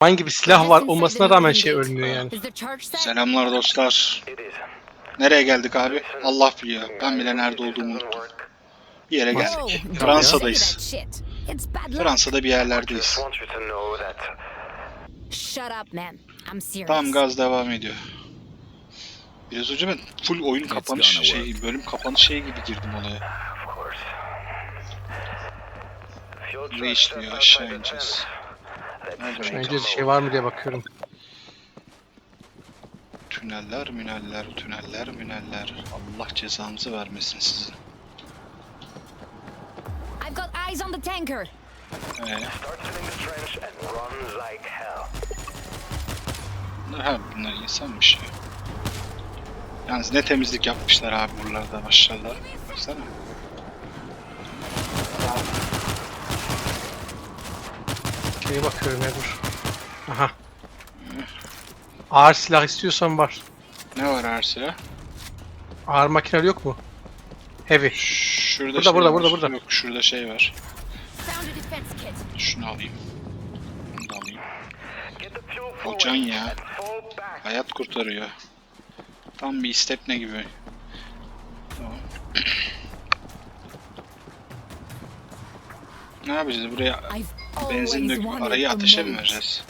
Hangi bir silah var olmasına rağmen şey ölmüyor yani. Selamlar dostlar. Nereye geldik abi? Allah biliyor. Ben bile nerede olduğumu unuttum. Bir yere geldik. Fransa'dayız. Fransa'da bir yerlerdeyiz. Tam gaz devam ediyor. Biraz önce ben full oyun kapanış şey, bölüm kapanış şeyi gibi girdim olaya. Ne işliyor aşağı ineceğiz. fence. Nerede Let's o? Önce şey var mı diye bakıyorum. Tüneller, müneller, tüneller, müneller. Allah cezanızı vermesin sizin. I've got eyes on the tanker. Ee, bunlar, ha, bunlar insanmış ya. Yalnız ne temizlik yapmışlar abi buralarda maşallah. Baksana. Şeye bakıyorum ya dur. Aha. Ağır silah istiyorsan var. Ne var her sıra? Ağır makineli yok mu? Heavy. Şurada Burada, şey burada, burada, burada. Yok şurada şey var. Şunu alayım. Bunu da alayım. O can ya. Hayat kurtarıyor. Tam bir istepne gibi. Tamam. ne yapacağız buraya benzin döküp arayı ateşe mi vereceğiz?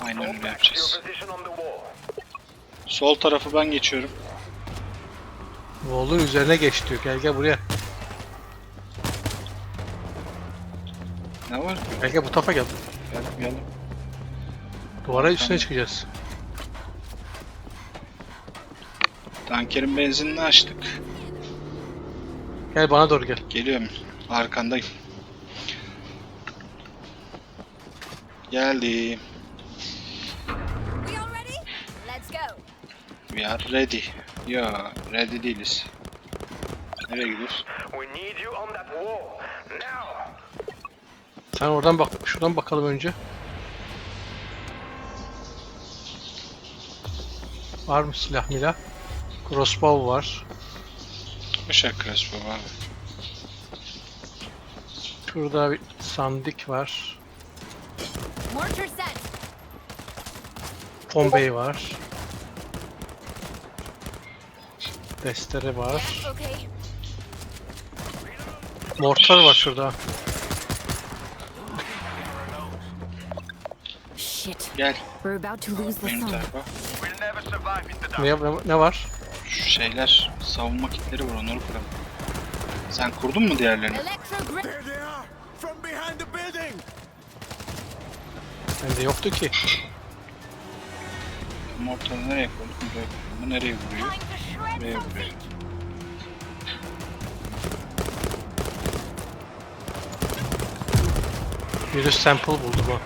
Aynen öyle yapacağız. Sol tarafı ben geçiyorum. Wall'un üzerine geç diyor. Gel gel buraya. Ne var? Gel gel bu tarafa gel. Geldim geldim. Duvara üstüne çıkacağız. Tankerin benzinini açtık. Gel bana doğru gel. Geliyorum. Arkandayım. Geldim. We all ready? Let's go. We are ready. Yo, ready değiliz. Nereye gidiyoruz? We need you on that wall. Now. Sen oradan bak. Şuradan bakalım önce. Var mı silah milah? Crossbow var. Uşak Crespo abi. Şurada bir sandık var. Mortar set. Bombay var. Destere var. Okay. Mortar var şurada. Shit. Gel We're about to lose the benim sun. tarafa. Ne, ne, ne var? Şu şeyler, savunma kitleri var onları kuralım. Sen kurdun mu diğerlerini? Bende yoktu ki. Mortarı nereye koyduk? Buraya koyduk. Bu nereye vuruyor? Buraya vuruyor. Virüs sample buldum ha.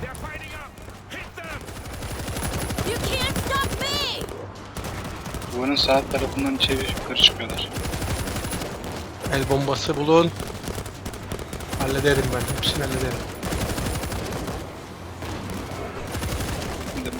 They're fighting up! Hit them! You can't stop me! Sağ tarafından içeri yukarı çıkıyorlar. El bombası bulun. Hallederim ben. Hepsini hallederim.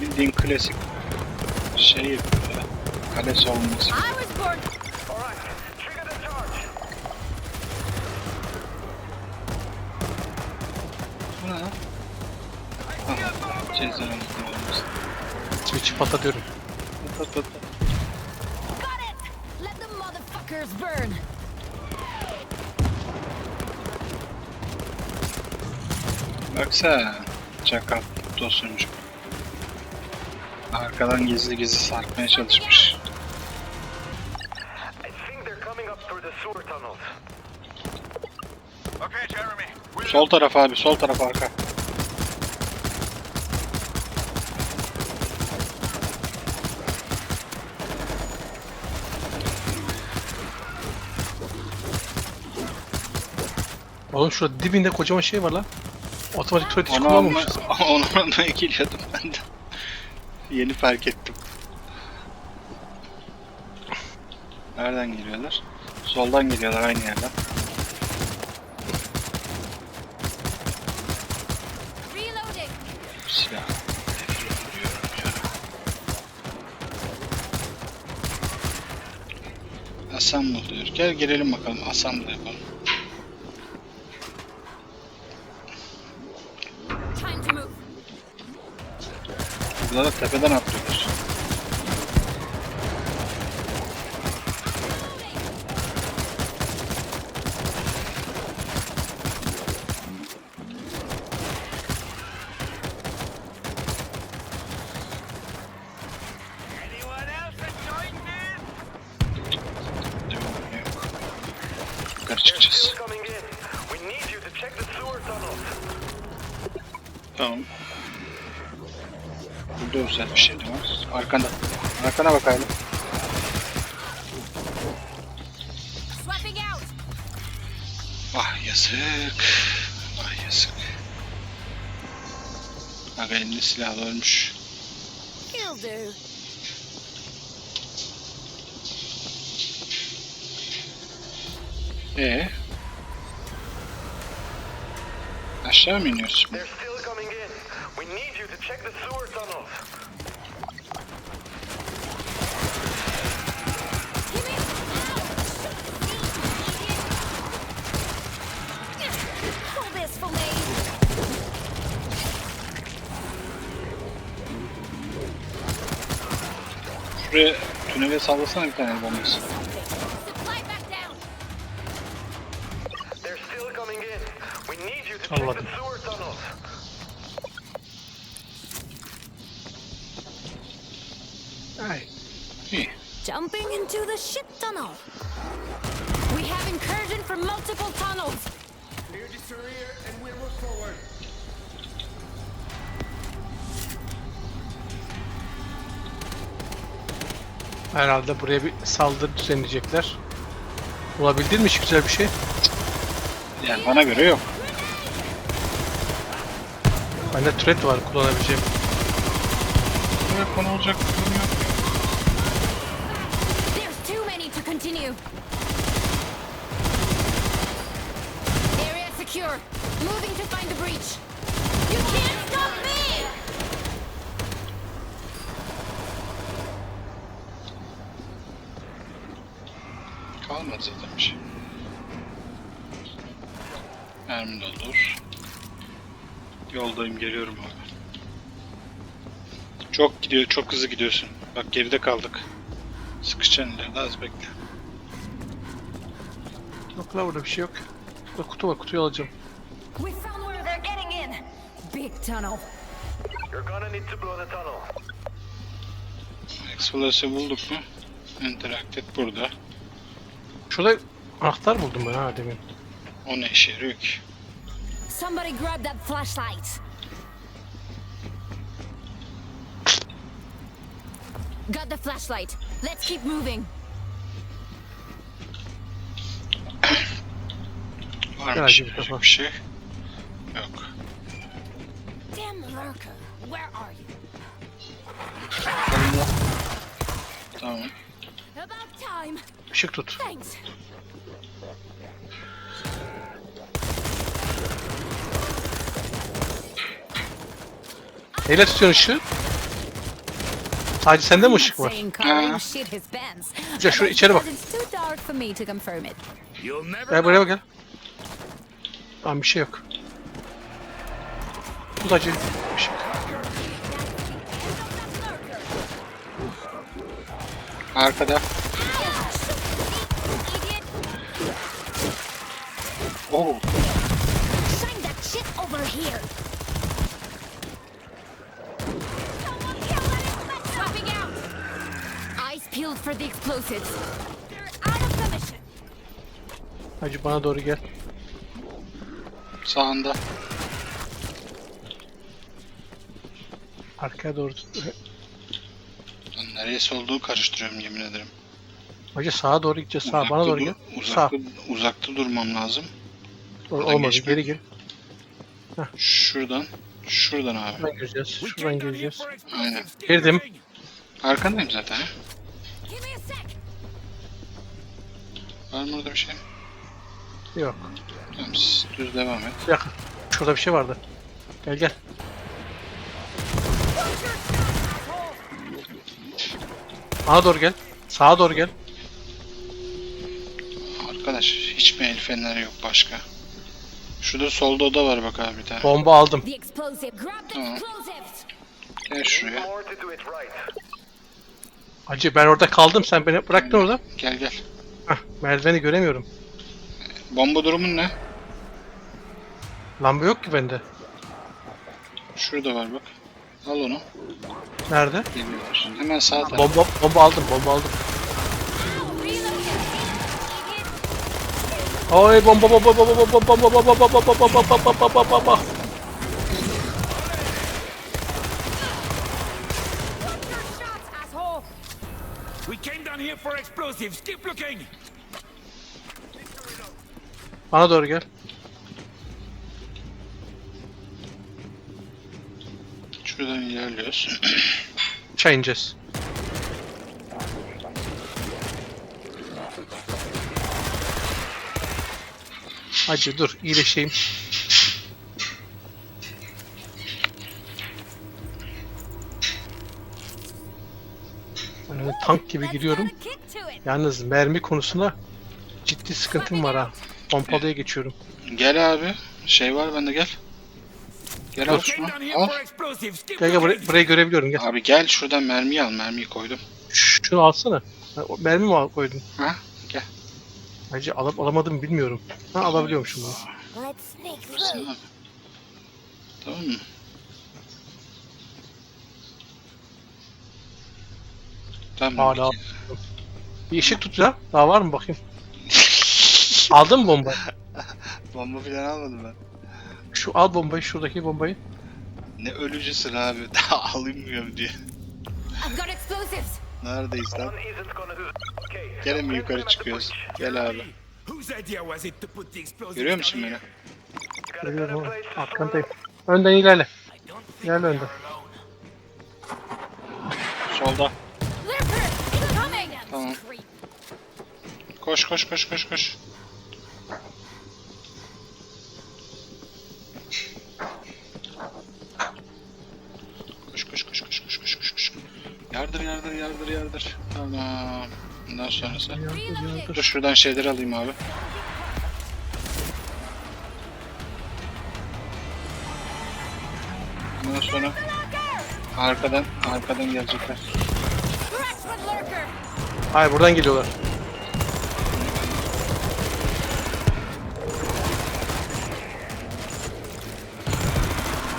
Bildiğin klasik şey yapıyor ya. Kale savunması. I was born. Alright. Trigger the charge. Bu ne lan? Cezanın kullanması. Switch'i patlatıyorum. Pat pat pat. Got it! Let the motherfuckers burn. Baksana. Çakal tosuncu. Arkadan gizli gizli sarkmaya çalışmış. I think they're coming up through the sewer tunnels. Okay, Jeremy. We'll Sol taraf abi, sol taraf arka. Oğlum şurada dibinde kocaman şey var lan. Otomatik tuvalet hiç Onu alma, kullanmamışız. onu almaya geliyordum ben de. Yeni fark ettim. Nereden geliyorlar? Soldan geliyorlar aynı yerden. Reloading. Silah. Assemble diyor. Gel gelelim bakalım. Assemble yapalım. Da tepeden yok. Yukarı çıkacağız. still Burada özel bir şey de var. Arkanda. Arkana bak. Ah yazık. Ah yazık. Aga elinde silahla ölmüş. Ee? Aşağı mı iniyoruz şimdi? We need you to check the sewer tunnels. Give me Hold this for me. Şuraya tünele sallasana bir tane bombası. Ay. Jumping into the ship tunnel. We have incursion from multiple tunnels. Clear this rear and we'll move forward. Herhalde buraya bir saldırı düzenleyecekler. Bulabildin mi hiç güzel bir şey? Yani bana göre yok. Bende türet var kullanabileceğim. Böyle konu olacak bir durum yok. There's too many to continue. Secure. Moving to find the breach. You can't stop me! Kalmadı zaten bir şey. Mermi doldur. Yoldayım geliyorum abi. Çok gidiyor, çok hızlı gidiyorsun. Bak geride kaldık. Sıkışacaksın ileride az bekle. Yok la burada bir şey yok. Burada kutu var kutuyu alacağım. We found where they're getting in. Big tunnel. You're gonna need to blow the tunnel. Explosive bulduk mu? Interacted burada. Şurada anahtar buldum ben ha demin. O ne işe yarıyor ki? Somebody grab that flashlight. Got the flashlight. Let's keep moving. Var mı bir şey? Where are you? Tamam. About time. Işık tut. Thanks. Neyle tutuyorsun ışığı? Sadece sende mi ışık var? Gel şuraya içeri bak. It's too dark for me to confirm it. You'll never Gel buraya bak gel. Tamam bir şey yok. Budacı. Işık. Out. Eyes peeled for the explosives. They're out of commission. Hacı bana doğru gel. Sağında. Arkaya doğru. Neresi olduğu karıştırıyorum yemin ederim. Hacı sağa doğru gideceğiz. Sağa bana doğru dur- gel. Sağ. Uzakta, uzakta durmam lazım. Olmadı. geçme. Geri gel. Şuradan. Şuradan abi. Şuradan gireceğiz. Şuradan gireceğiz. Aynen. Girdim. Arkandayım zaten. sec. Var mı orada bir şey? Yok. Tamam siz düz devam et. Dakika. Şurada bir şey vardı. Gel gel. Bana doğru gel. Sağa doğru gel. Arkadaş hiç mi el feneri yok başka? Şurada solda oda var bak abi bir tane. Bomba aldım. Tamam. Gel şuraya. Hacı ben orada kaldım. Sen beni bıraktın orada. Gel gel. Hah merdiveni göremiyorum. Bomba durumun ne? Lamba yok ki bende. Şurada var bak. Al onu. Nerede? Geliyorlar. Hemen sağ taraf. Bomba bomba aldım. Bomba aldım. Oy bomba bomba bomba bomba bomba bomba bomba bomba bomba bomba bomba bomba. Asshole. We came down here for explosives. Keep looking. Bana doğru gel. Şuradan ilerliyoruz. İneceğiz. Hacı dur iyileşeyim. Öyle tank gibi it. Yalnız mermi konusunda ciddi sıkıntım var ha. Pompalıya geçiyorum. Gel abi. Şey var bende gel. Gel al şunu. Al. Gel gel burayı, burayı görebiliyorum gel. Abi gel şuradan mermiyi al. Mermiyi koydum. Şunu alsana. Ha, o mermi mi al- koydun? Ha? Hacı alıp alamadım bilmiyorum. Ha alabiliyormuşum bunu. Let's sneak Burası through. mı? Tamam mı? Tamam. Hala Bir ışık tut ya. Daha var mı bakayım. Aldın mı bombayı? Bomba falan almadım ben. Şu al bombayı, şuradaki bombayı. Ne ölücüsün abi. Daha alınmıyorum diye. Neredeyiz lan? Gene mi yukarı çıkıyoruz? Gel abi. Görüyor musun beni? Görüyorum oğlum. Arkandayım. Önden ilerle. İlerle önden. Solda. Tamam. Koş koş koş koş koş. Tamam. Bundan sonrası. Dur şuradan şeyleri alayım abi. Bundan sonra arkadan arkadan gelecekler. Hayır buradan geliyorlar.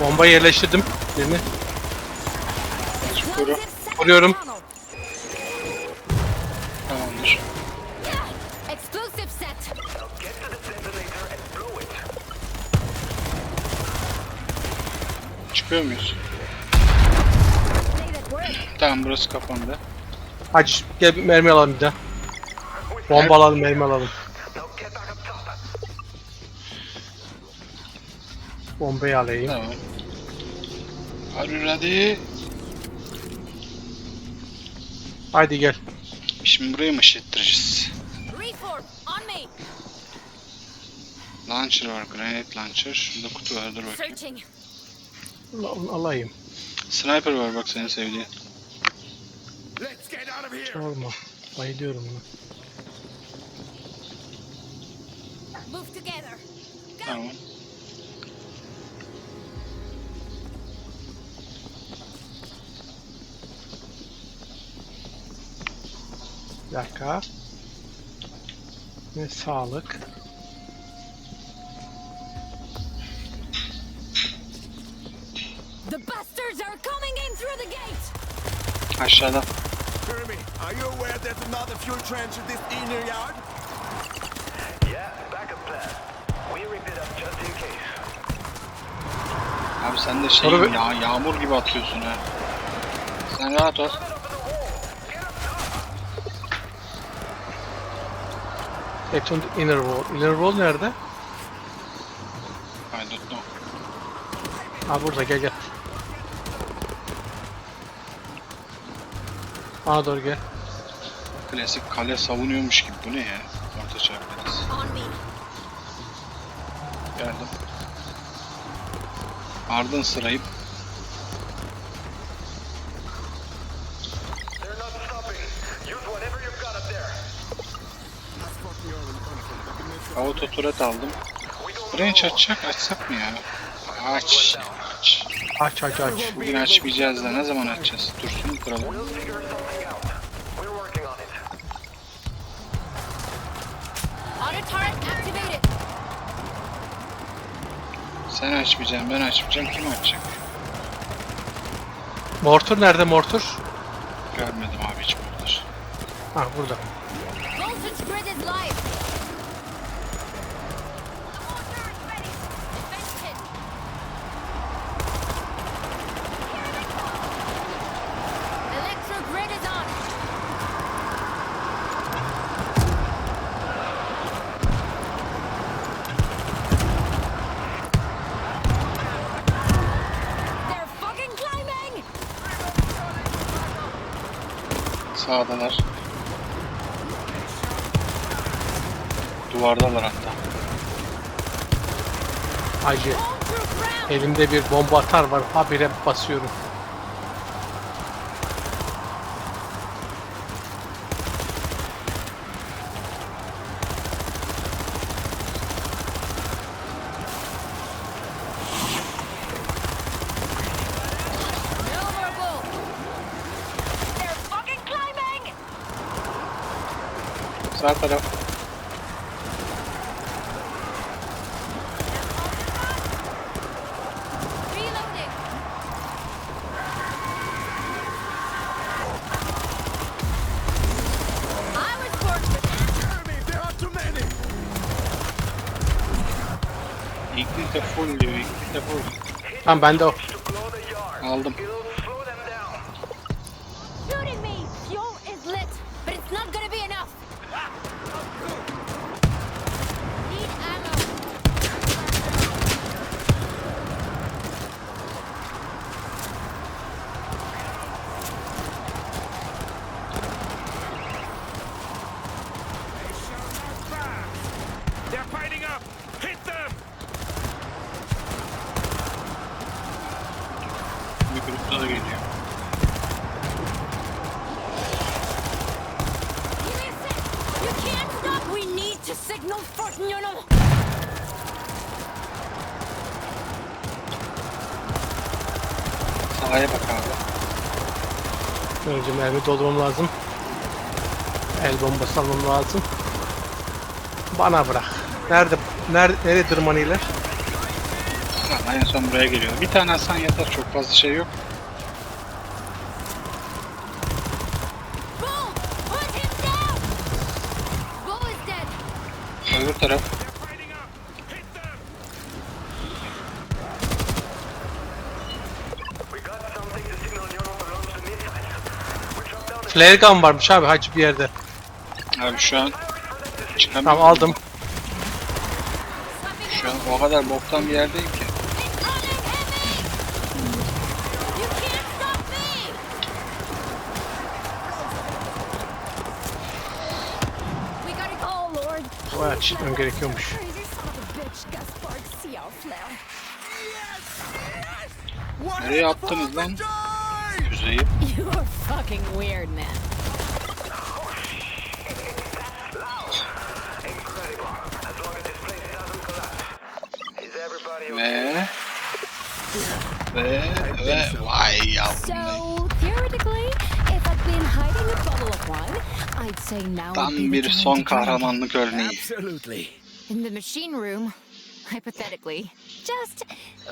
Bombayı yerleştirdim. Birini. Koruyorum. Çıkıyor muyuz? Tamam burası kapandı. Hacı gel bir mermi alalım bir daha. Bomba alalım, mermi alalım. Bombayı alayım. Tamam. Are you ready? Haydi gel. Şimdi burayı mı me. Launcher var, granite launcher. Şurada kutu var, dur bakayım. Alayım. Sniper var bak senin sevdiğin. Sorma. Bayılıyorum bunu. Tamam. Bir dakika. Ne sağlık. Aşağıda. Jeremy, are you aware there's another fuel trench in this inner yard? Yeah, backup plan. We ripped it up just in case. Abi sen de şey bir- ya, yağmur gibi atıyorsun ha. Sen rahat ol. It's on the inner wall. Inner wall nerede? I don't know. Ha burada gel gel. Bana doğru gel. Klasik kale savunuyormuş gibi bu ne ya? Orta çarpmanız. Geldim. Ardın sırayıp Autoturet aldım. Range açacak açsak mı ya? Aç. Aç. Aç aç aç. Bugün açmayacağız da ne zaman açacağız? Dursun kuralım. Sen açmayacaksın ben açmayacağım kim açacak? Mortar nerede mortar? Görmedim abi hiç buradır. Ha burada. Sağdalar. Duvardalar hatta. Hacı. Elimde bir bomba atar var. Habire basıyorum. Sağ taraf. Reloading! I was fortunate. Enemy, there are too many. İknite full diyor. İknite full. Tamam bende o. To blow the yard. Aldım. It'll slow them down. Shooting me! Fuel is lit, but it's not gonna be enough. Need ammo. They're fighting up. Hit them. Bir grupta da geliyor. Listen! You can't stop! We need to signal Fort Nyono! Sahaya bak abi. Önce mermi doldurmam lazım. El bombası almam lazım. Bana bırak. Nerede? Nerede? Nereye tırmanıyorlar? Tamam en son buraya geliyor. Bir tane Hasan yeter çok fazla şey yok. Flare gun varmış abi hacı bir yerde. Abi şu an çıkamıyorum. Tamam aldım. Şu an o kadar boktan bir yerdeyim ki. Bayağı çıkmam gerekiyormuş. Nereye attınız lan? Füzeyi. fucking weird, man. There. There. So, theoretically, if I'd been hiding a bottle of wine, I'd say now Tam bir son kahramanlık örneği. Absolutely. In the machine room, hypothetically, just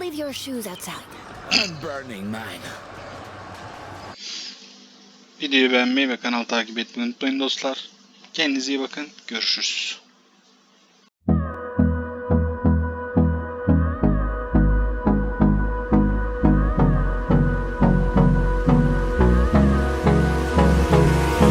leave your shoes outside. I'm burning mine. Videoyu beğenmeyi ve kanalı takip etmeyi unutmayın dostlar. Kendinize iyi bakın. Görüşürüz.